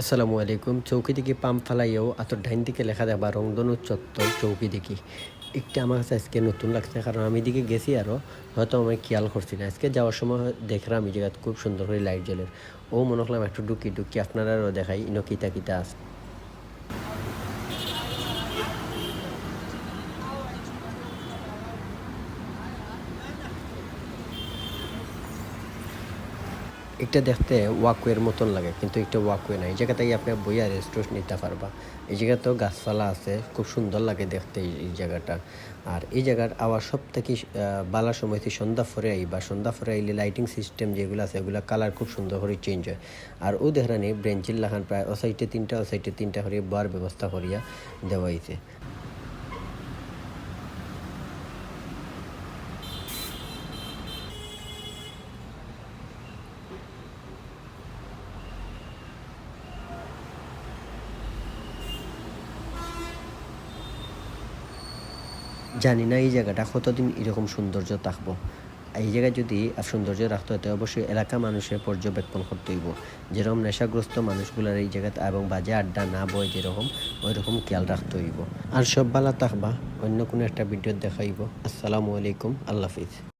আসসালামু আলাইকুম। চৌকি দিকে পাম্প ফালাইও আত ডাইন দিকে লেখা যাবা রংদন চত্বর চৌকি দিকে। একটা আমার কাছে আজকে নতুন লাগছে, কারণ আমি দিকে গেছি আরও হয়তো আমি খেয়াল করছি না। আজকে যাওয়ার সময় দেখলাম আমি জায়গা খুব সুন্দর করে লাইট জ্বলে। ও মনে করলাম একটু ডুকি ডুকি আপনারাও দেখাই, ইনো কিতা কিতা আছে। এটা দেখতে ওয়াকওয়ের মতন লাগে, কিন্তু এটা ওয়াকওয়ে না এই জায়গাতেই আপনি বইয়া রেস্টুরেন্ট নিতে পারবা। এই জায়গাতেও গাছপালা আছে, খুব সুন্দর লাগে দেখতে এই- জায়গাটা। আর এই জায়গার আবার সব থেকে বালা সময় থেকে সন্ধ্যা ফরে আই বা সন্ধ্যা ফরে আইলে লাইটিং সিস্টেম যেগুলো আছে এগুলো কালার খুব সুন্দর করে চেঞ্জ হয়। আর ও দেখানি ব্রেঞ্চিল লাখান প্রায় ও সাইডে তিনটা, ও সাইডে তিনটা করে বার ব্যবস্থা করিয়া দেওয়া হয়েছে জানি না এই জায়গাটা কতদিন এরকম সৌন্দর্য থাকব। এই জায়গায় যদি সৌন্দর্য রাখতে হয় অবশ্যই এলাকা মানুষের পর্যবেক্ষণ করতে হইব। যেরকম নেশাগ্রস্ত মানুষগুলার এই জায়গাতে এবং বাজে আড্ডা না বয় যেরকম ওই রকম খেয়াল রাখতে হইব। আর সব ভালো থাকবা, অন্য কোনো একটা ভিডিও দেখাইব। আসসালামু আলাইকুম, আল্লাহ হাফিজ।